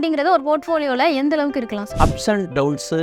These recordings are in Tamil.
அப்படிங்கிறது ஒரு போர்ட்ஃபோலியோவில் எந்த அளவுக்கு இருக்கலாம்? அப்ஸ் அண்ட் டவுன்ஸு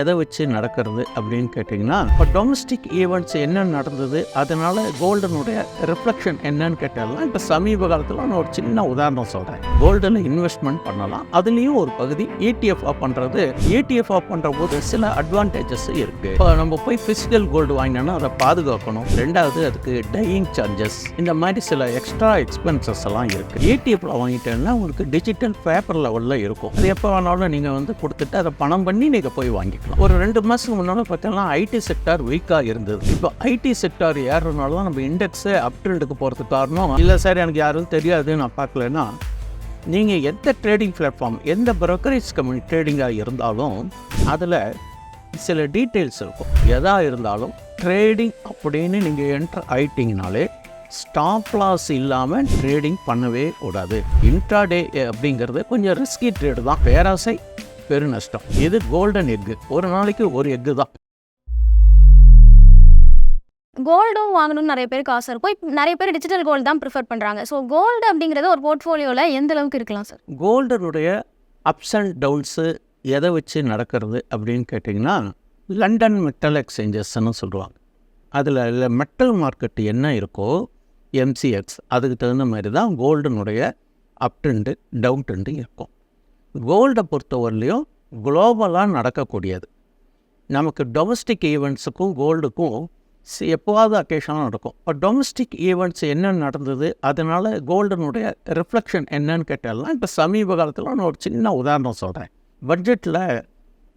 எதை வச்சு நடக்கிறது அப்படின்னு கேட்டிங்கன்னா இப்போ டொமஸ்டிக் ஈவெண்ட்ஸ் என்ன நடந்தது அதனால் கோல்டனுடைய ரிஃப்ளெக்ஷன் என்னன்னு கேட்டாலாம் இப்போ சமீப காலத்தில் நான் ஒரு சின்ன உதாரணம் சொல்கிறேன் கோல்டில் இன்வெஸ்ட்மெண்ட் பண்ணலாம். அதுலேயும் ஒரு பகுதி ஏடிஎஃப் ஆஃப் பண்ணுறது ஏடிஎஃப் ஆஃப் பண்ணுற போது சில அட்வான்டேஜஸ் இருக்குது இப்போ நம்ம போய் ஃபிசிக்கல் கோல்டு வாங்கினோன்னா அதை பாதுகாக்கணும். ரெண்டாவது அதுக்கு டையிங் சார்ஜஸ் இந்த மாதிரி சில எக்ஸ்ட்ரா எக்ஸ்பென்சஸ் எல்லாம் இருக்குது ஏடிஎஃப்ல வாங்கிட்டேன்னா உங்களுக்கு டிஜிட்டல் பேப்பர் லெவலில் இருக்கும். அது எப்போ வேணாலும் நீங்கள் வந்து கொடுத்துட்டு அதை பணம் பண்ணி நீங்கள் போய் வாங்கி வாங்கிக்கலாம். ஒரு ரெண்டு மாதத்துக்கு முன்னால் பார்த்தீங்கன்னா ஐடி செக்டார் வீக்காக இருந்தது. இப்போ ஐடி செக்டார் ஏறுறதுனால தான் நம்ம இண்டெக்ஸை அப் ட்ரெண்டுக்கு போகிறதுக்கு காரணம். இல்லை சார் எனக்கு யாரும் தெரியாது நான் பார்க்கலன்னா நீங்கள் எந்த ட்ரேடிங் பிளாட்ஃபார்ம் எந்த ப்ரோக்கரேஜ் கம்பெனி ட்ரேடிங்காக இருந்தாலும் அதில் சில டீட்டெயில்ஸ் இருக்கும். எதா இருந்தாலும் ட்ரேடிங் அப்படின்னு நீங்கள் என்டர் ஆயிட்டீங்கனாலே ஸ்டாப் லாஸ் இல்லாமல் ட்ரேடிங் பண்ணவே கூடாது. இன்ட்ராடே அப்படிங்கிறது கொஞ்சம் ரிஸ்கி ட்ரேடு தான். பேராசை பெருநஷ்டம் இது கோல்டன் எக்கு ஒரு நாளைக்கு ஒரு எக்கு தான். கோல்டும் வாங்கணும்னு நிறைய பேருக்கு ஆசை இருக்கும். இப்போ நிறைய பேர் டிஜிட்டல் கோல்டு தான் ப்ரிஃபர் பண்ணுறாங்க ஸோ கோல்டு அப்படிங்கிறது ஒரு போர்ட்ஃபோலியோவில் எந்த அளவுக்கு இருக்கலாம் சார் கோல்டனுடைய அப்ஸ் அண்ட் டவுன்ஸு எதை வச்சு நடக்கிறது அப்படின்னு கேட்டிங்கன்னா லண்டன் மெட்டல் எக்ஸ்சேஞ்சஸ்ன்னு சொல்லுவாங்க. அதில் மெட்டல் மார்க்கெட் என்ன இருக்கோ எம்சிஎக்ஸ் அதுக்கு தகுந்த மாதிரி தான் கோல்டனுடைய அப் ட்ரெண்டு டவுன் ட்ரெண்டு இருக்கும். கோல்டை பொறுத்தவரையிலையும் குளோபலாக நடக்கக்கூடியது. நமக்கு டொமஸ்டிக் ஈவெண்ட்ஸுக்கும் கோல்டுக்கும் சி- எப்போவாவது அக்கேஷனாக நடக்கும். இப்போ டொமஸ்டிக் ஈவெண்ட்ஸ் என்ன நடந்தது? அதனால கோல்டனுடைய ரிஃப்ளெக்ஷன் என்னன்னு கேட்டாலும் இப்போ சமீப காலத்தில் நான் ஒரு சின்ன உதாரணம் சொல்கிறேன் பட்ஜெட்டில்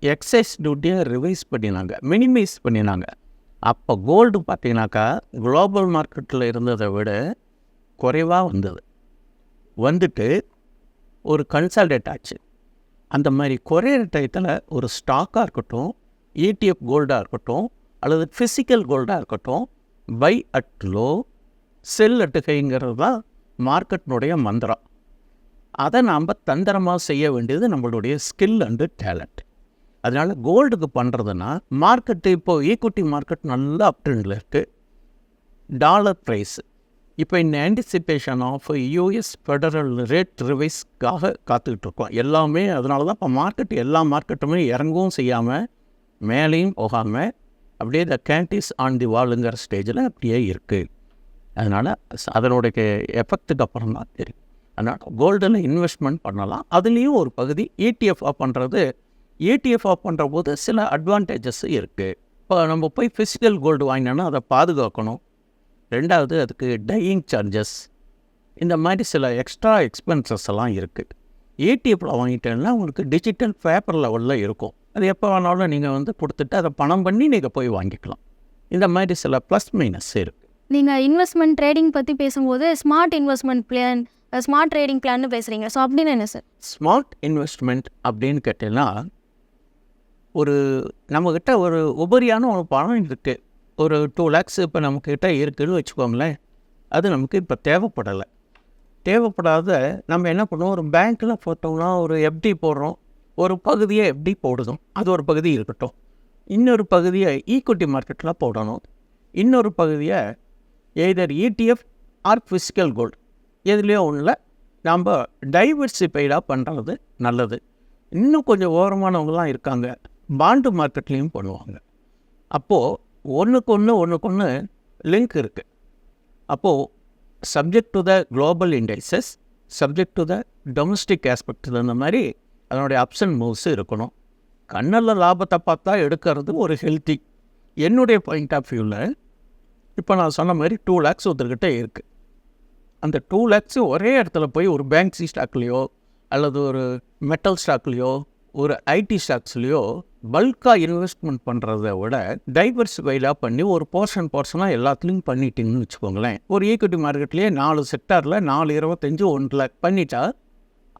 எக்ஸைஸ் டியூட்டியை ரிவைஸ் பண்ணினாங்க மினிமைஸ் பண்ணினாங்க. அப்போ கோல்டு பார்த்தீங்கன்னாக்கா குளோபல் மார்க்கெட்டில் இருந்ததை விட குறைவாக வந்தது. வந்துட்டு ஒரு கன்சால்டேட் ஆச்சு. அந்த மாதிரி குறையிற டயத்தில் ஒரு ஸ்டாக்காக இருக்கட்டும் ஏடிஎஃப் கோல்டாக இருக்கட்டும் அல்லது ஃபிசிக்கல் கோல்டாக இருக்கட்டும் பை அட் லோ செல் அட்டுகைங்கிறது தான் மார்க்கெட்டினுடைய மந்திரம். அதை நாம் தந்திரமாக செய்ய வேண்டியது நம்மளுடைய ஸ்கில் அண்டு டேலண்ட் அதனால் கோல்டுக்கு பண்ணுறதுன்னா மார்க்கெட்டு இப்போது ஈக்குவிட்டி மார்க்கெட் நல்லா அப்டின்ல இருக்குது டாலர் ப்ரைஸ் இப்போ இந்த anticipation of US federal rate ரிவைஸ்க்காக காத்துக்கிட்டு இருக்கோம் எல்லாமே அதனால தான் இப்போ மார்க்கெட் எல்லா மார்க்கெட்டுமே இறங்கவும் செய்யாமல் மேலேயும் போகாமல் அப்படியே த கேண்டிஸ் ஆன் தி வாலுங்கிற ஸ்டேஜில் அப்படியே இருக்குது அதனால் அதனுடைய எஃபெக்ட்டுக்கு அப்புறம் தான் தெரியும். அதனால் கோல்டில் இன்வெஸ்ட்மெண்ட் பண்ணலாம். அதுலேயும் ஒரு பகுதி ஏடிஎஃப் ஆஃப் பண்ணுறது ஏடிஎஃப் ஆஃப் பண்ணுற போது சில அட்வான்டேஜஸ் இருக்குது இப்போ நம்ம போய் ஃபிசிக்கல் கோல்டு வாங்கினோன்னா அதை பாதுகாக்கணும். ரெண்டாவது அதுக்கு டையிங் சார்ஜஸ் இந்த மாதிரி சில எக்ஸ்ட்ரா எக்ஸ்பென்சஸ் எல்லாம் இருக்குது ஏடிஎஃப்பில் வாங்கிட்டேன்னா உங்களுக்கு டிஜிட்டல் பேப்பர் லெவலில் இருக்கும். அது எப்போ வேணாலும் நீங்கள் வந்து கொடுத்துட்டு அதை பணம் பண்ணி நீங்கள் போய் வாங்கிக்கலாம். இந்த மாதிரி சில ப்ளஸ் மைனஸ் இருக்குது நீங்கள் இன்வெஸ்ட்மெண்ட் ட்ரேடிங் பற்றி பேசும்போது smart investment plan smart trading பிளான்னு பேசுகிறீங்க ஸோ அப்படின்னு என்ன சார் ஸ்மார்ட் இன்வெஸ்ட்மெண்ட் அப்படின்னு கேட்டீங்கன்னா ஒரு நம்மக்கிட்ட ஒரு உபரியான ஒரு பணம் இருக்குது ஒரு டூ லேக்ஸ் இப்போ நம்மக்கிட்ட இருக்குதுன்னு வச்சுக்கோங்களேன். அது நமக்கு இப்போ தேவைப்படலை. தேவைப்படாத நம்ம என்ன பண்ணுவோம்? ஒரு பேங்க்கில் போட்டோம்னா ஒரு எஃப்டி போடுறோம். ஒரு பகுதியை எஃப்டி போடுதும் அது ஒரு பகுதி இருக்கட்டும். இன்னொரு பகுதியை ஈக்குவிட்டி மார்க்கெட்டில் போடணும். இன்னொரு பகுதியை either ETF or physical gold எதுலேயோ ஒன்றில் நாம் டைவர்சிஃபைடாக பண்ணுறது நல்லது. இன்னும் கொஞ்சம் ஓரமானவங்களாம் இருக்காங்க. பாண்டு மார்க்கெட்லேயும் பண்ணுவாங்க. அப்போது ஒன்றுக்கு ஒன்று ஒன்றுக்கு ஒன்று லிங்க் இருக்குது அப்போது subject to the global indexes subject to the domestic aspect இந்த மாதிரி அதனுடைய அப்ஸ் அண்ட் மூவ்ஸ் இருக்கணும். கண்ணில் லாபத்தை பார்த்தா எடுக்கிறது ஒரு ஹெல்த்தி என்னுடைய பாயிண்ட் ஆஃப் வியூவில் இப்போ நான் சொன்ன மாதிரி டூ லேக்ஸ் ஒருத்தர்கிட்ட இருக்குது அந்த டூ லேக்ஸு ஒரே இடத்துல போய் ஒரு பேங்க் ஸ்டாக்லேயோ அல்லது ஒரு மெட்டல் ஸ்டாக்லேயோ ஒரு ஐடி ஸ்டாக்ஸ்லேயோ பல்காக இன்வெஸ்ட்மெண்ட் பண்ணுறத விட டைவர்சிஃபைடாக பண்ணி ஒரு போர்ஷன் போர்ஷனாக எல்லாத்துலேயும் பண்ணிட்டீங்கன்னு வச்சுக்கோங்களேன். ஒரு ஈக்விட்டி மார்க்கெட்லேயே நாலு செக்டாரில் நாலு இருபத்தஞ்சு ஒன்றில் பண்ணிட்டா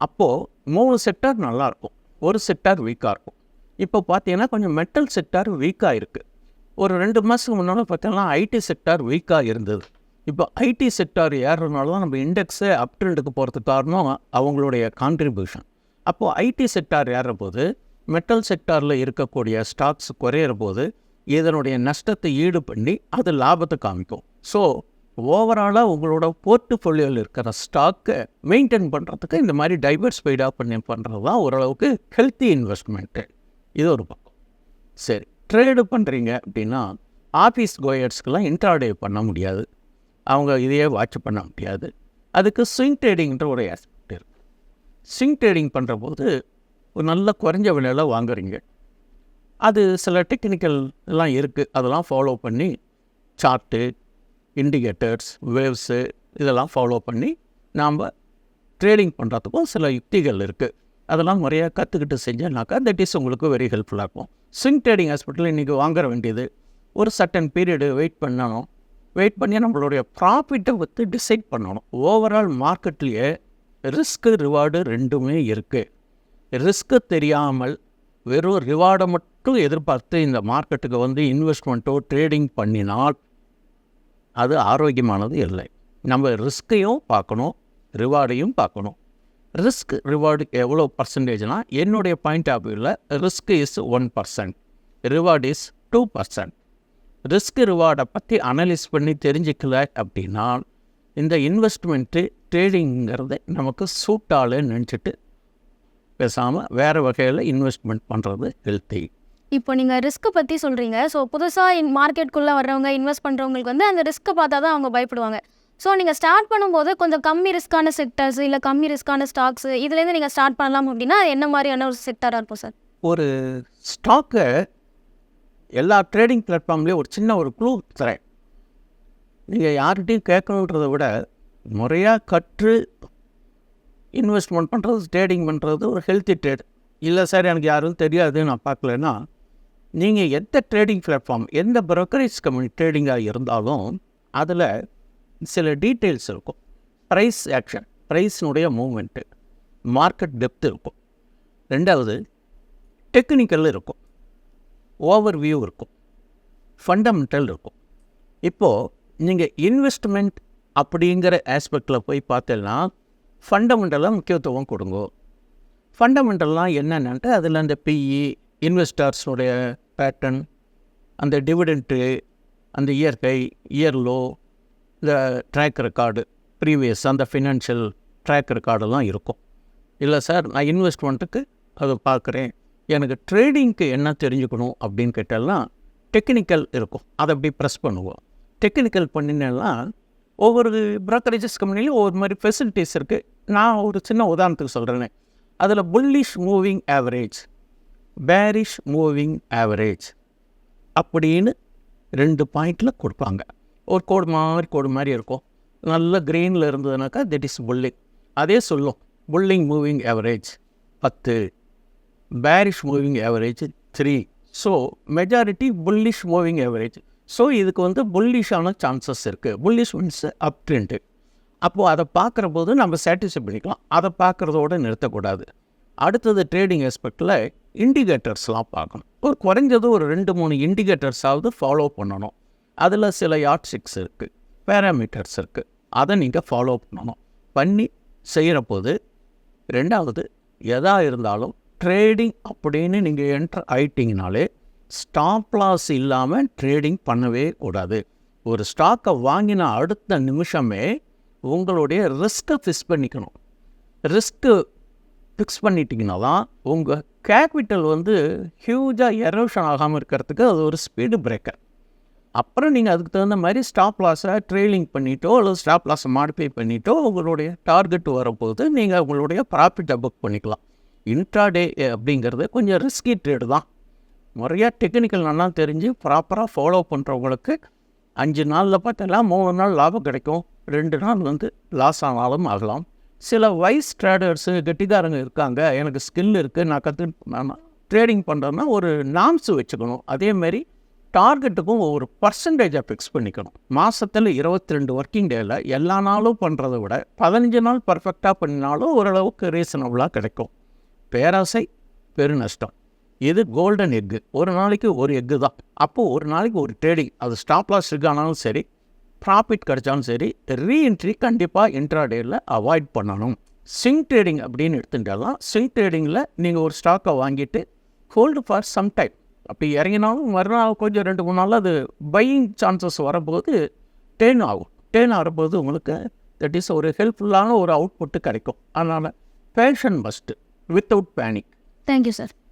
அப்போது மூணு செக்டார் நல்லாயிருக்கும். ஒரு செக்டார் வீக்காக இருக்கும். இப்போ பார்த்தீங்கன்னா கொஞ்சம் மெட்டல் செக்டார் வீக்காக இருக்குது ஒரு ரெண்டு மாதத்துக்கு முன்னால் பார்த்தீங்கன்னா ஐடி செக்டார் வீக்காக இருந்தது. இப்போ ஐடி செக்டார் ஏறுறதுனால தான் நம்ம இண்டெக்ஸு அப் ட்ரெண்டுக்கு போகிறதுக்கு காரணம் அவங்களுடைய கான்ட்ரிபியூஷன் அப்போது ஐடி செக்டார் ஏறுற போது மெட்டல் செக்டாரில் இருக்கக்கூடிய ஸ்டாக்ஸ் குறையிற போது இதனுடைய நஷ்டத்தை ஈடு பண்ணி அது லாபத்தை காமிக்கும். ஸோ ஓவராலாக உங்களோட போர்ட்ஃபோலியோவில் இருக்கிற ஸ்டாக்கை மெயின்டைன் பண்ணுறதுக்கு இந்த மாதிரி டைவர்ஸ்ஃபைடாக பண்ணி பண்ணுறது தான் ஓரளவுக்கு ஹெல்த்தி இன்வெஸ்ட்மெண்ட்டு இது ஒரு பக்கம். சரி ட்ரேடு பண்ணுறீங்க அப்படின்னா ஆஃபீஸ் கோயர்ஸ்க்கெலாம் இன்ட்ராடே பண்ண முடியாது. அவங்க இதையே வாட்ச் பண்ண முடியாது. அதுக்கு ஸ்விங் ட்ரேடிங்கிற ஒரு சிங் ஸ்விங் ட்ரேடிங் பண்ணுற போது ஒரு நல்ல குறைஞ்ச விலையில் வாங்குறீங்க. அது சில டெக்னிக்கல் எல்லாம் இருக்குது அதெல்லாம் ஃபாலோ பண்ணி சார்ட்டு இண்டிகேட்டர்ஸ் வேவ்ஸு இதெல்லாம் ஃபாலோ பண்ணி நாம் ட்ரேடிங் பண்ணுறதுக்கும் சில யுக்திகள் இருக்குது அதெல்லாம் முறையாக கற்றுக்கிட்டு செஞ்சேனாக்கா தட் இஸ் உங்களுக்கு வெரி ஹெல்ப்ஃபுல்லாக இருக்கும். ஸ்விங் ட்ரேடிங் ஹாஸ்பிட்டல் இன்றைக்கி வாங்குற வேண்டியது ஒரு சர்டன் பீரியடு வெயிட் பண்ணணும். வெயிட் பண்ணி நம்மளுடைய ப்ராஃபிட்டை வந்து டிசைட் பண்ணணும். ஓவரால் மார்க்கெட்லேயே ரிஸ்க்கு ரிவார்டு ரெண்டுமே இருக்குது ரிஸ்க்கு தெரியாமல் வெறும் ரிவார்டை மட்டும் எதிர்பார்த்து இந்த மார்க்கெட்டுக்கு வந்து இன்வெஸ்ட்மெண்ட்டோ ட்ரேடிங் பண்ணினால் அது ஆரோக்கியமானது இல்லை. நம்ம ரிஸ்க்கையும் பார்க்கணும் ரிவார்டையும் பார்க்கணும். ரிஸ்க் ரிவார்டு எவ்வளோ பர்சன்டேஜ்னால் என்னுடைய பாயிண்ட் ஆஃப் வியூவில் risk is one percent reward is two percent. Risk ரிவார்டை பற்றி அனலைஸ் பண்ணி தெரிஞ்சுக்கல அப்படின்னா இந்த இன்வெஸ்ட்மெண்ட்டு ட்ரேடிங்கிறது நமக்கு சூட்டாலே நினச்சிட்டு பேசாமல் வேறு வகையில் இன்வெஸ்ட்மெண்ட் பண்ணுறது ஹெல்த்தி இப்போ நீங்கள் ரிஸ்க்கை பற்றி சொல்கிறீங்க ஸோ புதுசாக இன் மார்க்கெட்டுக்குள்ளே வர்றவங்க இன்வெஸ்ட் பண்ணுறவங்களுக்கு வந்து அந்த ரிஸ்க்கை பார்த்தா தான் அவங்க பயப்படுவாங்க. ஸோ நீங்கள் ஸ்டார்ட் பண்ணும்போது கொஞ்சம் கம்மி ரிஸ்க்கான செக்டர்ஸ் இல்லை கம்மி ரிஸ்க்கான ஸ்டாக்ஸ் இதுலேருந்து நீங்கள் ஸ்டார்ட் பண்ணலாம் அப்படின்னா என்ன மாதிரியான ஒரு செக்டராக இருக்கும் சார் ஒரு ஸ்டாக்கை எல்லா ட்ரேடிங் பிளாட்ஃபார்ம்லேயும் ஒரு சின்ன ஒரு க்ளூ தரேன். நீங்கள் யார்கிட்டையும் கேட்கணுன்றதை விட முறையாக கற்று இன்வெஸ்ட்மெண்ட் பண்ணுறது ட்ரேடிங் பண்ணுறது ஒரு ஹெல்த்தி ட்ரேட் இல்லை சார் எனக்கு யாரும் தெரியாது நான் பார்க்கலன்னா நீங்கள் எந்த ட்ரேடிங் பிளாட்ஃபார்ம் எந்த ப்ரோக்கரேஜ் கம்பெனி ட்ரேடிங்காக இருந்தாலும் அதில் சில டீட்டெயில்ஸ் இருக்கும். ப்ரைஸ் ஆக்ஷன் ப்ரைஸினுடைய மூமெண்ட்டு மார்க்கெட் டெப்த் இருக்கும். ரெண்டாவது டெக்னிக்கல் இருக்கும். ஓவர் வியூ இருக்கும். ஃபண்டமெண்டல் இருக்கும். இப்போது நீங்கள் இன்வெஸ்ட்மெண்ட் அப்படிங்கிற ஆஸ்பெக்டில் போய் பார்த்தீங்கன்னா ஃபண்டமெண்டலாக முக்கியத்துவம் கொடுங்க. ஃபண்டமெண்டல்லாம் என்னென்னன்ட்டு அதில் அந்த பிஇ இன்வெஸ்டர்ஸுடைய பேட்டர்ன் அந்த டிவிடெண்ட்டு அந்த இயற்கை இயர்லோ இந்த ட்ராக் ரெக்கார்டு ப்ரீவியஸ் அந்த ஃபினான்ஷியல் ட்ராக் ரெக்கார்டெல்லாம் இருக்கும். இல்லை சார் நான் இன்வெஸ்ட்மெண்ட்டுக்கு அதை பார்க்குறேன். எனக்கு ட்ரேடிங்க்கு என்ன தெரிஞ்சுக்கணும் அப்படின்னு கேட்டாலாம் டெக்னிக்கல் இருக்கும். அதை அப்படி ப்ரெஸ் பண்ணுவோம். டெக்னிக்கல் பண்ணினேன்னா ஒவ்வொரு ப்ரோக்கரேஜஸ் கம்பெனிலையும் ஒவ்வொரு மாதிரி ஃபெசிலிட்டிஸ் இருக்குது நான் ஒரு சின்ன உதாரணத்துக்கு சொல்கிறேனே அதில் bullish moving average bearish moving average அப்படின்னு ரெண்டு பாயிண்டில் கொடுப்பாங்க. ஒரு கோடு மாதிரி கோடு மாதிரி இருக்கும். நல்ல க்ரீனில் இருந்ததுனாக்கா தட் இஸ் புல்லிங் அதே சொல்லும். புல்லிங் மூவிங் ஆவரேஜ் பத்து bearish moving average three so majority bullish moving average so இதுக்கு வந்து புல்லிஷான சான்சஸ் இருக்குது புல்லிஷ் மீன்ஸ் அப் ட்ரெண்டு அப்போது அதை பார்க்குற போது நம்ம சாட்டிஸ்ஃபை பண்ணிக்கலாம். அதை பார்க்குறதோடு நிறுத்தக்கூடாது. அடுத்தது ட்ரேடிங் ஆஸ்பெக்டில் இண்டிகேட்டர்ஸ்லாம் பார்க்கணும். ஒரு குறைஞ்சது ஒரு ரெண்டு மூணு இண்டிகேட்டர்ஸாவது ஃபாலோ பண்ணணும். அதில் சில யாட்ஸ்டிக்ஸ் இருக்குது பேராமீட்டர்ஸ் இருக்குது அதை நீங்கள் ஃபாலோ பண்ணணும். பண்ணி செய்கிற போது ரெண்டாவது எதாக இருந்தாலும் ட்ரேடிங் அப்படின்னு நீங்கள் என்டர் ஆயிட்டீங்கனாலே ஸ்டாப் லாஸ் இல்லாமல் ட்ரேடிங் பண்ணவே கூடாது. ஒரு ஸ்டாக்கை வாங்கின அடுத்த நிமிஷமே உங்களுடைய ரிஸ்க்கை ஃபிக்ஸ் பண்ணிக்கணும். ரிஸ்க்கு ஃபிக்ஸ் பண்ணிட்டீங்கன்னா தான் உங்கள் கேபிட்டல் வந்து ஹியூஜாக எரோஷன் ஆகாமல் இருக்கிறதுக்கு அது ஒரு ஸ்பீடு பிரேக்கர் அப்புறம் நீங்கள் அதுக்கு தகுந்த மாதிரி ஸ்டாப் லாஸை ட்ரெயிலிங் பண்ணிட்டோ அல்லது ஸ்டாப் லாஸை மாடிஃபை பண்ணிட்டோ உங்களுடைய டார்கெட் வரும்போது நீங்கள் உங்களுடைய ப்ராஃபிட்டை புக் பண்ணிக்கலாம். இன்ட்ராடே அப்படிங்கிறது கொஞ்சம் ரிஸ்கி ட்ரேடு தான். முறையாக டெக்னிக்கல் நல்லா தெரிஞ்சு ப்ராப்பராக ஃபாலோ பண்ணுறவங்களுக்கு அஞ்சு நாளில் பார்த்தீங்கன்னா மூணு நாள் லாபம் கிடைக்கும். ரெண்டு நாள் வந்து லாஸ் ஆனாலும் ஆகலாம். சில வைஸ் ட்ரேடர்ஸு கெட்டிக்காரங்க இருக்காங்க. எனக்கு ஸ்கில் இருக்குது நான் கற்று நான் ட்ரேடிங் பண்ணுறேன்னா ஒரு நாம்ஸ் வச்சுக்கணும். அதேமாரி டார்கெட்டுக்கும் ஒவ்வொரு பர்சன்டேஜை ஃபிக்ஸ் பண்ணிக்கணும். மாதத்தில் இருபத்தி ரெண்டு ஒர்க்கிங் டேயில் எல்லா நாளும் பண்ணுறதை விட பதினஞ்சு நாள் பர்ஃபெக்டாக பண்ணினாலும் ஓரளவுக்கு ரீசனபுளாக கிடைக்கும். பேராசை பெருநஷ்டம். இது கோல்டன் எக்கு ஒரு நாளைக்கு ஒரு எக்கு தான். அப்போது ஒரு நாளைக்கு ஒரு ட்ரேடிங் அது ஸ்டாப் லாஸ் இருக்கானாலும் சரி ப்ராஃபிட் கிடைச்சாலும் சரி ரீஎன்ட்ரி கண்டிப்பாக இன்ட்ராடேயில் அவாய்ட் பண்ணணும். ஸ்விங் ட்ரேடிங் அப்படின்னு எடுத்துட்டாலும் ஸ்விங் ட்ரேடிங்கில் நீங்கள் ஒரு ஸ்டாக்கை வாங்கிட்டு ஹோல்டு ஃபார் சம் டைம் அப்படி இறங்கினாலும் மறுநாள் கொஞ்சம் ரெண்டு மூணு நாள் அது பையிங் சான்சஸ் வரும்போது டேர்ன் ஆகும். டேர்ன் ஆகும்போது உங்களுக்கு தட் இஸ் ஒரு ஹெல்ப்ஃபுல்லான ஒரு அவுட்புட்டு கிடைக்கும். அதனால் patience must without panic thank you sir